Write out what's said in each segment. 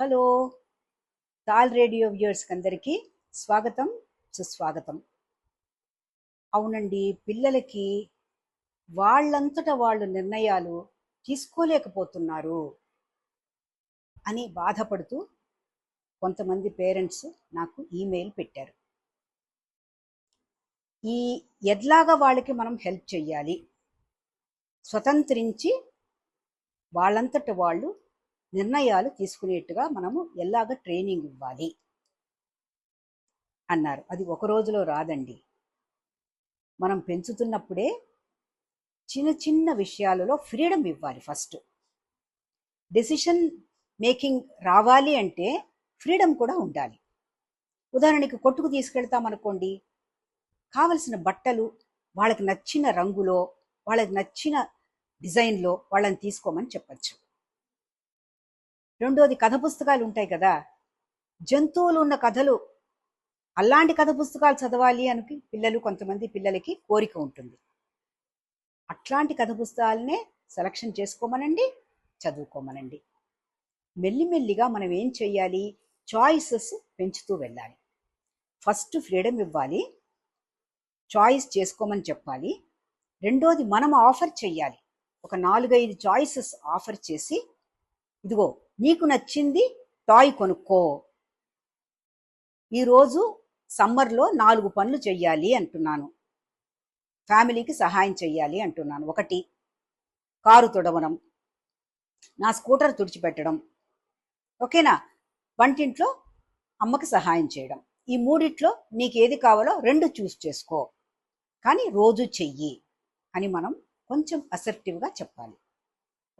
Hello తాల్ radio వ్యూయర్స్కి అందరికీ స్వాగతం సుస్వాగతం. అవునండి పిల్లలకి వాళ్ళంతట వాళ్ళు నిర్ణయాలు తీసుకోలేకపోతున్నారు అని బాధపడుతూ కొంతమంది పేరెంట్స్ నాకు ఈమెయిల్ పెట్టారు. ఈ ఎట్లాగా వాళ్ళకి మనం హెల్ప్ చెయ్యాలి. స్వతంత్రించి వాళ్ళంతట వాళ్ళు నిర్ణయాలు తీసుకునేట్టుగా మనము ఎలాగ ట్రైనింగ్ ఇవ్వాలి? అన్నారు. అది ఒక రోజులో రాదండి. మనం పెంచుతున్నప్పుడే చిన్న చిన్న విషయాలలో ఫ్రీడమ్ ఇవ్వాలి ఫస్ట్. డెసిషన్ మేకింగ్ రావాలి అంటే ఫ్రీడమ్ కూడా ఉండాలి. ఉదాహరణకి కొట్టుకు తీసుకెళ్తామనుకోండి కావలసిన బట్టలు వాళ్ళకి నచ్చిన రంగులో వాళ్ళకి నచ్చిన డిజైన్లో వాళ్ళని తీసుకోమని చెప్పచ్చు. రెండోది కథ పుస్తకాలు ఉంటాయి కదా. జంతువులు ఉన్న కథలు అలాంటి కథ పుస్తకాలు చదవాలి అని పిల్లలు కొంతమంది పిల్లలకి కోరిక ఉంటుంది. అట్లాంటి కథ పుస్తకాలనే సెలక్షన్ చేసుకోమనండి చదువుకోమనండి. మెల్లిమెల్లిగా మనం ఏం చెయ్యాలి? చాయిసెస్ పెంచుతూ వెళ్ళాలి. ఫస్ట్ ఫ్రీడమ్ ఇవ్వాలి. చాయిస్ చేసుకోమని చెప్పాలి. రెండోది మనం ఆఫర్ చెయ్యాలి. ఒక నాలుగైదు చాయిసెస్ ఆఫర్ చేసి ఇదిగో నీకు నచ్చింది టాయ్ కొనుక్కో. ఈరోజు సమ్మర్లో నాలుగు పనులు చెయ్యాలి అంటున్నాను. ఫ్యామిలీకి సహాయం చెయ్యాలి అంటున్నాను. ఒకటి కారు తుడవడం. నా స్కూటర్ తుడిచిపెట్టడం. ఓకేనా? వంటింట్లో అమ్మకి సహాయం చేయడం. ఈ మూడిట్లో నీకు ఏది కావాలో రెండు చూస్ చేసుకో. కానీ రోజు చెయ్యి అని మనం కొంచెం అసర్టివ్గా చెప్పాలి.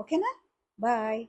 ఓకేనా? బాయ్.